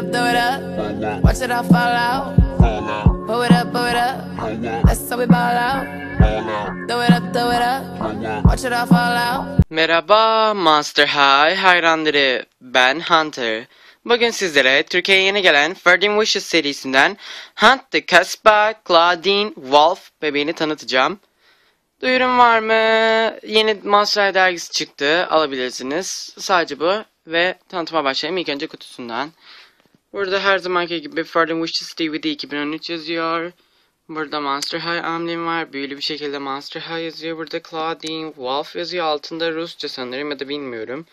up, throw it up. Watch it all fall out. Pull it up, pull it up. That's how we ball out. Throw it up, throw it up. Watch it all fall out. Merhaba Monster High hayranları ben Hunter. Bugün sizlere Türkiye'ye yeni gelen Ferdin Wishes serisinden Hunt the Casbah Claudine Wolf bebeğini tanıtacağım. Duyurum var mı? Yeni Monster High dergisi çıktı. Alabilirsiniz. Sadece bu. Ve tanıtıma başlayayım ilk önce kutusundan. Burada her zamanki gibi Ferdin Wishes DVD 2013 yazıyor. Burada Monster High amblemi var. Büyülü bir şekilde Monster High yazıyor. Burada Claudine Wolf yazıyor. Altında Rusça sanırım ya da bilmiyorum.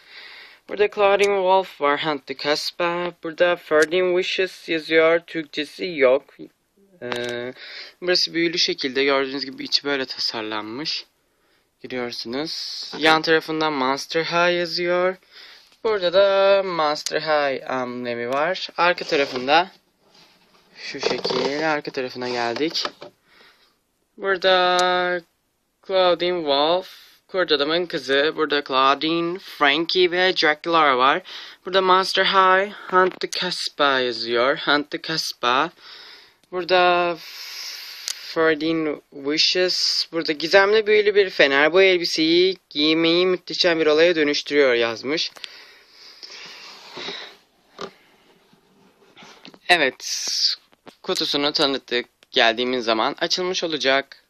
Burada Claudine Wolf var. Hunt the Casbah. Burada Ferdinand Wishes yazıyor. Türkçesi yok. Ee, burası büyülü şekilde gördüğünüz gibi içi böyle tasarlanmış. Görüyorsunuz. Yan tarafından Monster High yazıyor. Burada da Monster High amblemi var. Arka tarafında şu şekil arka tarafına geldik. Burada Claudine Wolf, Kurt Adam'ın kızı. Burada Claudine, Frankie ve Dracula var. Burada Monster High, Hunt the Casbah yazıyor. Hunt the Casbah. Burada Ferdin Wishes. Burada gizemli büyülü bir fener. Bu elbiseyi giymeyi muhteşem bir olaya dönüştürüyor yazmış. Evet. Kutusunu tanıttık. Geldiğimiz zaman açılmış olacak.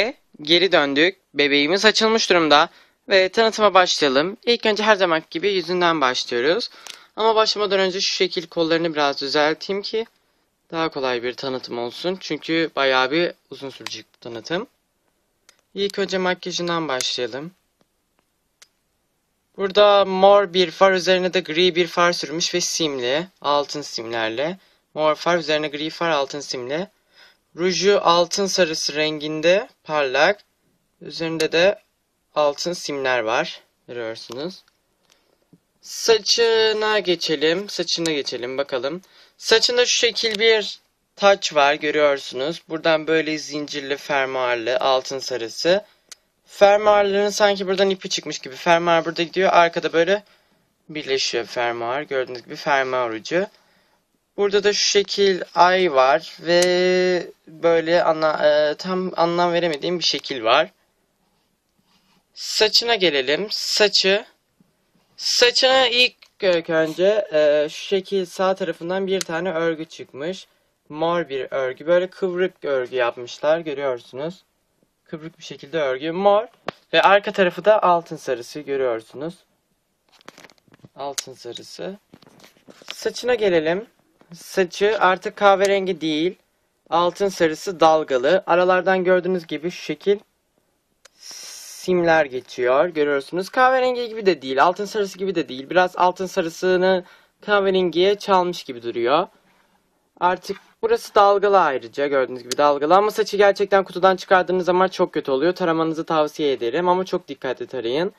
Ve geri döndük. Bebeğimiz açılmış durumda. Ve tanıtıma başlayalım. İlk önce her zaman gibi yüzünden başlıyoruz. Ama başlamadan önce şu şekil kollarını biraz düzelteyim ki daha kolay bir tanıtım olsun. Çünkü bayağı bir uzun sürecek tanıtım. İlk önce makyajından başlayalım. Burada mor bir far üzerine de gri bir far sürmüş ve simli. Altın simlerle. Mor far üzerine gri far altın simli. Ruju altın sarısı renginde parlak. Üzerinde de altın simler var. Görüyorsunuz. Saçına geçelim. Saçına geçelim bakalım. Saçında şu şekil bir taç var görüyorsunuz. Buradan böyle zincirli fermuarlı altın sarısı. Fermuarların sanki buradan ipi çıkmış gibi. Fermuar burada gidiyor. Arkada böyle birleşiyor fermuar. Gördüğünüz gibi fermuar ucu. Burada da şu şekil ay var ve böyle ana, e, tam anlam veremediğim bir şekil var. Saçına gelelim. Saçı saçına ilk önce e, şu şekil sağ tarafından bir tane örgü çıkmış. Mor bir örgü. Böyle kıvrık örgü yapmışlar. Görüyorsunuz. Kıvrık bir şekilde örgü. Mor. Ve arka tarafı da altın sarısı. Görüyorsunuz. Altın sarısı. Saçına gelelim. Saçı artık kahverengi değil. Altın sarısı dalgalı. Aralardan gördüğünüz gibi şu şekil simler geçiyor. Görüyorsunuz. Kahverengi gibi de değil. Altın sarısı gibi de değil. Biraz altın sarısını kahverengiye çalmış gibi duruyor. Artık burası dalgalı ayrıca. Gördüğünüz gibi dalgalı. Ama saçı gerçekten kutudan çıkardığınız zaman çok kötü oluyor. Taramanızı tavsiye ederim. Ama çok dikkatli tarayın.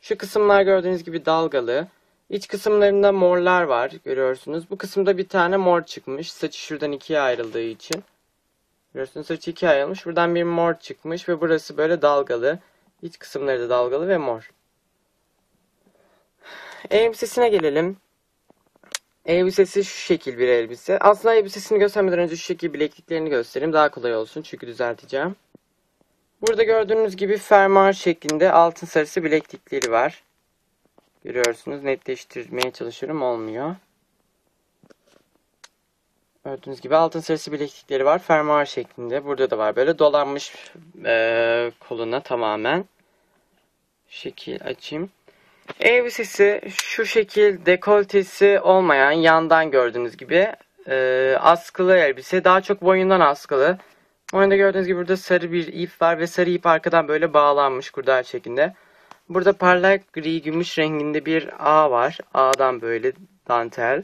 Şu kısımlar gördüğünüz gibi dalgalı. İç kısımlarında morlar var. Görüyorsunuz. Bu kısımda bir tane mor çıkmış. Saçı şuradan ikiye ayrıldığı için. Görüyorsunuz saçı ikiye ayrılmış. Buradan bir mor çıkmış ve burası böyle dalgalı. İç kısımları da dalgalı ve mor. Elbisesine gelelim. Elbisesi şu şekil bir elbise. Aslında elbisesini göstermeden önce şu şekil bilekliklerini göstereyim. Daha kolay olsun çünkü düzelteceğim. Burada gördüğünüz gibi fermuar şeklinde altın sarısı bileklikleri var. Görüyorsunuz netleştirmeye çalışıyorum olmuyor. Gördüğünüz gibi altın sarısı bileklikleri var. Fermuar şeklinde. Burada da var. Böyle dolanmış e, koluna tamamen. Şekil açayım. Elbisesi şu şekil dekoltesi olmayan yandan gördüğünüz gibi e, askılı elbise. Daha çok boyundan askılı. Boyunda gördüğünüz gibi burada sarı bir ip var ve sarı ip arkadan böyle bağlanmış kurdal şeklinde. Burada parlak gri gümüş renginde bir ağ var. Ağdan böyle dantel.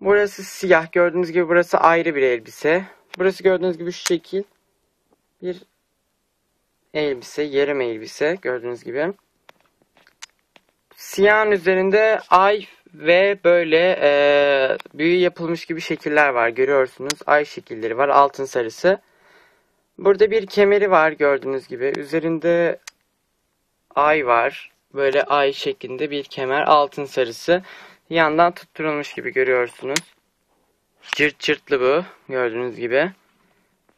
Burası siyah. Gördüğünüz gibi burası ayrı bir elbise. Burası gördüğünüz gibi şu şekil bir elbise. Yarım elbise. Gördüğünüz gibi. Siyahın üzerinde ay ve böyle e, büyü yapılmış gibi şekiller var. Görüyorsunuz. Ay şekilleri var. Altın sarısı. Burada bir kemeri var gördüğünüz gibi. Üzerinde ay var. Böyle ay şeklinde bir kemer altın sarısı. Yandan tutturulmuş gibi görüyorsunuz. Cırt cırtlı bu. Gördüğünüz gibi.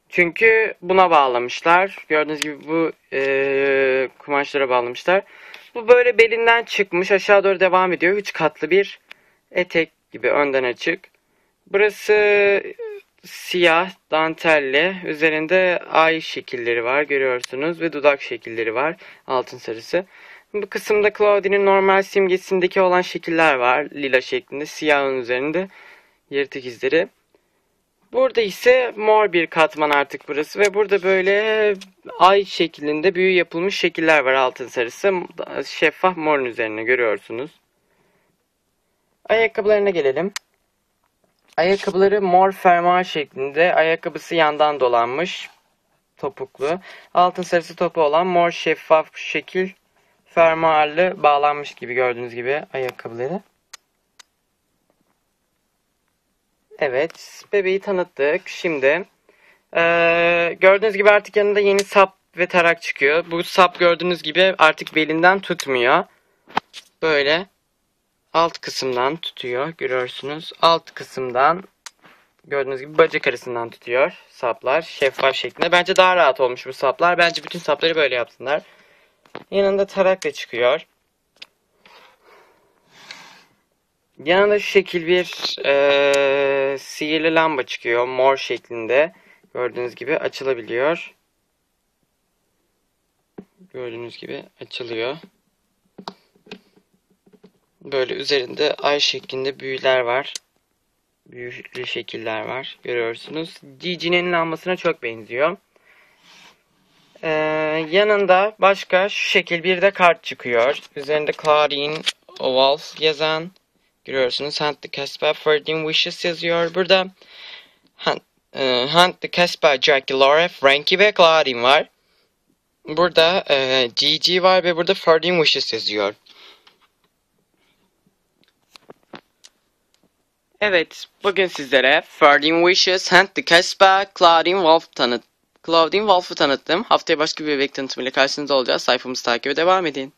Çünkü buna bağlamışlar. Gördüğünüz gibi bu eee, kumaşlara bağlamışlar. Bu böyle belinden çıkmış. Aşağı doğru devam ediyor. Üç katlı bir etek gibi önden açık. Burası siyah dantelli. Üzerinde ay şekilleri var görüyorsunuz ve dudak şekilleri var. Altın sarısı. Bu kısımda Claudie'nin normal simgesindeki olan şekiller var. Lila şeklinde. Siyahın üzerinde yırtık izleri. Burada ise mor bir katman artık burası ve burada böyle ay şeklinde büyü yapılmış şekiller var altın sarısı. Şeffaf morun üzerine görüyorsunuz. Ayakkabılarına gelelim. Ayakkabıları mor fermuar şeklinde. Ayakkabısı yandan dolanmış. Topuklu. Altın sarısı topu olan mor şeffaf şekil fermuarlı bağlanmış gibi gördüğünüz gibi ayakkabıları. Evet, bebeği tanıttık. Şimdi eee, gördüğünüz gibi artık yanında yeni sap ve tarak çıkıyor. Bu sap gördüğünüz gibi artık belinden tutmuyor. Böyle alt kısımdan tutuyor. Görüyorsunuz. Alt kısımdan gördüğünüz gibi bacak arasından tutuyor saplar. Şeffaf şeklinde. Bence daha rahat olmuş bu saplar. Bence bütün sapları böyle yapsınlar. Yanında tarak da çıkıyor. Yanında şu şekil bir eee, sihirli lamba çıkıyor. Mor şeklinde. Gördüğünüz gibi açılabiliyor. Gördüğünüz gibi açılıyor. Böyle üzerinde ay şeklinde büyüler var. Büyülü şekiller var. Görüyorsunuz. Gigi'nin lambasına çok benziyor. Ee, yanında başka şu şekil bir de kart çıkıyor. Üzerinde Claudine Oval yazan görüyorsunuz. Hunt the Casbah 13 Wishes yazıyor. Burada Hunt, e, Hunt the Casbah, Jackie Laura, Frankie ve Claudine var. Burada e, Gigi var ve burada 13 Wishes yazıyor. Evet, bugün sizlere 13 Wishes, Hunt the Casbah, Claudine Wolf tanıt Claudine Wolf'u tanıttım. Haftaya başka bir bebek tanıtımıyla karşınızda olacağız. Sayfamızı takibe devam edin.